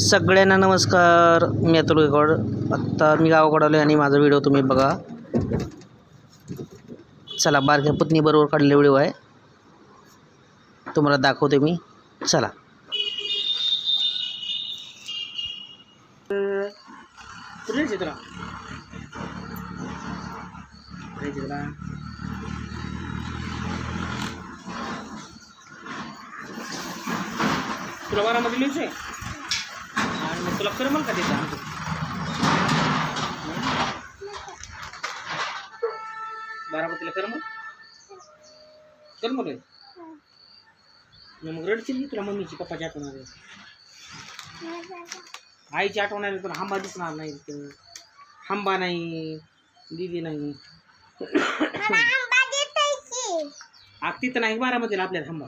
सगळ्यांना नमस्कार. मी अतुल गायकवाड. आत्ता मी गावाकडे आलो आणि माझा व्हिडिओ तुम्ही बघा. चला बारक्या पत्नीबरोबर काढलेला व्हिडिओ आहे. तुम्हाला दाखवते मी. चला. तुला तुला बारामध्ये लिहायचं आहे मग तुला करमल का तिथं आमचं बारामतीला करमल करमल आहे मग रडशील तुला मम्मीची पप्पाची आठवण आली आईची आठवण आली तुला हांबा दिसणार नाही तिथं हांबा नाही दिदी नाही. आग तिथं नाही बारामतीला आपल्याला हांबा.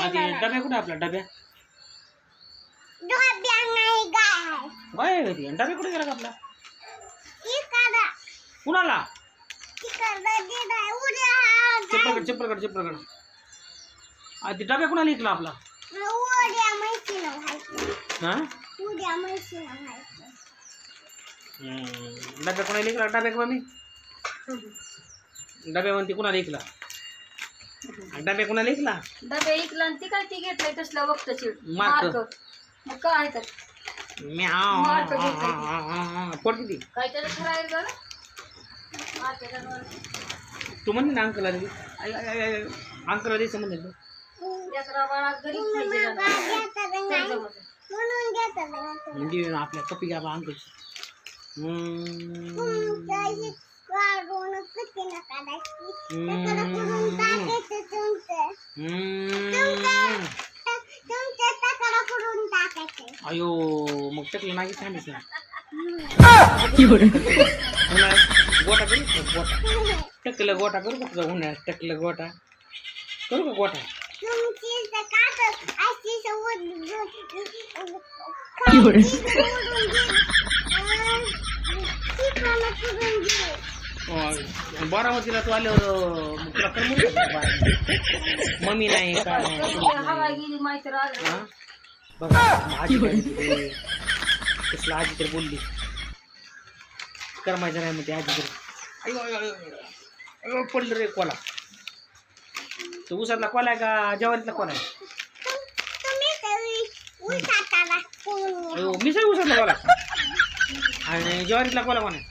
मग ते डब्या कुठे आपला? डब्या? डोब्या नाही डबे कुठे गेला का आपला? कुणाला? तिकडं दिलं उड्या चिपळगड चिपळगड चिपळगड आ, ते डब्या कुणाला इकला आपला? उड्या डब्या कुणाला इकला? डब्या का मम्मी? डब्या म्हणते कुणाला इकला? डबे कोणाला ऐकला डबे ऐकला ती काय ती घेतलंय तसलं वक्त चिड मार्क मग काय तर. तू. म्हण ना अंकल दे अंकला दे समज म्हणजे आपल्या कपी घ्या अंकल अयो मग टकलं ना उन्हाळ्यात गोटा करू गोटा टकलं गोटा करू का तुझा उन्हाळ्यात? टकलं गोटा करू का गोटा? अं, बारामतीला तू आल्यावर तुला करमून मम्मी नाही काय हा? आजी कसलं आजी तर बोलली. करमायचं नाही म्हणते आजी तर. पडलं रे कोला. तो उसातला कोला आहे का? जवारीतला कोला आहे? अयो मी सगळं उसातला कोला आणि ज्वारीतला कोला कोण आहे?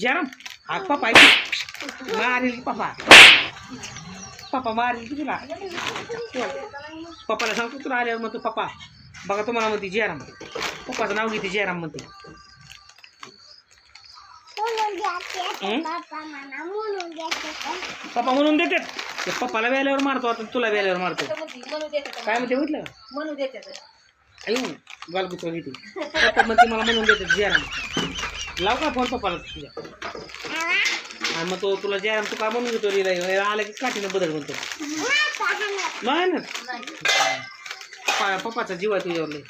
जरम हा पप्पा आहे मारील की पप्पा पप्पा मारील की तुला पप्पाला सांगतो तुला आल्यावर म्हणतो पप्पा बघा तुम्हाला म्हणते जयराम पप्पाचं नाव घेते जयराम म्हणते पप्पा म्हणून देतात ते पप्पाला वेल्यावर मारतो आता तुला वेल्यावर मारतो काय म्हणते म्हटलं म्हणू देतात अयो गालगुचवा घेते पप्पा म्हणते मला म्हणून देतात जयराम लाव का फोन पप्पाला? तुझ्या हा मग तो तुला जे तू का म्हणून घेतो लिहिला आला की काठीनं बदल म्हणतो. नाही ना पप्पाचा जीव आहे तुझ्यावर लय.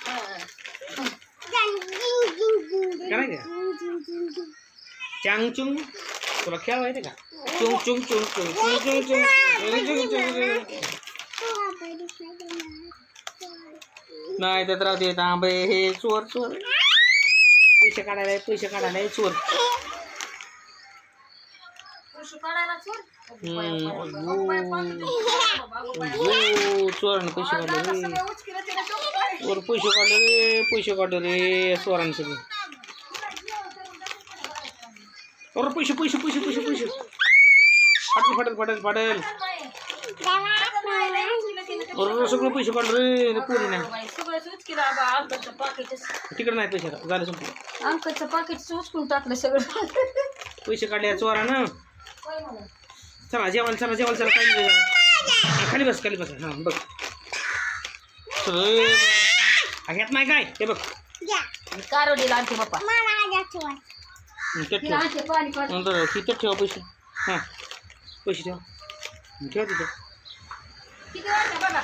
काय चांग चुंग तुला खेळ माहिती का? चुंग चुंग चुंग चुंग. चुंग चुंग चुंग चुंग चुंग चुंग नाही तर राहू दे तांबे हे चोर चोर. पैसे काढायला पैसे काढायला चोर चोरानं पैसे काढले रे चोर पैसे काढले रे पैसे काढले रे चोरानं सगळं चोर पैसे पैसे पैसे पैसे पैसे फाटल फाटल फाटल फाटल सगळं पैसे काढले रे पुरी नाही तिकडे नाही पैसे झाले संपलं अंकलचं पाकिट उचकून टाकलं सगळं. पैसे काढले चोरानं होय म्हणून. चला जेवायला चला जेवायला चला काही नाही जेवायला. खाली बस खाली बस. हां बघ. सगळे हा, घेत नाही काय? हे बघ. कारोडीला आणते बाप्पा तिला ठेव. आणते पाणी पाणी. नंतर तिथं ठेवा पैसे. हां पैसे ठेवा. ठेवा तिथं. किती वाजता बघा?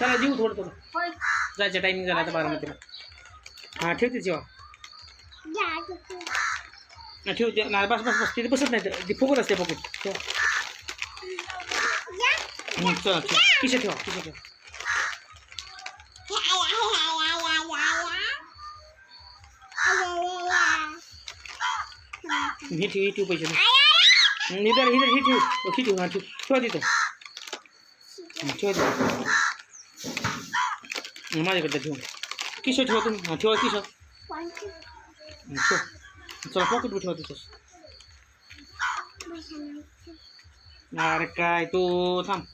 चला जीव थोडं जायचं टायमिंग झाला आता बारामतीला. हां ठेवते जेव्हा ठेव ते नाही बस बस बस तिथे बसत नाही ते फुगत असते पकडून ठेवा. हं, चला ठेव किशा ठेवा किशा ठेवा. हे ठेव हे ठेव पैसे. ठेव. हं, इधर इधर हे ठेव. ओ, हे ठेव हा ठेव. ठेवा तिथं. हं, ठेवा तिथं. हं, माझ्याकडे ठेव. किशा ठेवा तुम्ही. हां ठेवा किशा हं, चला पॉकेट ठेवा तिथं अरे काय तो थांब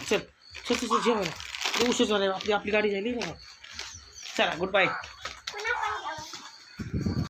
चल चल चल चल जेवायला लय उशीर झाला आपली आपली गाडी झाली ना चला गुड बाय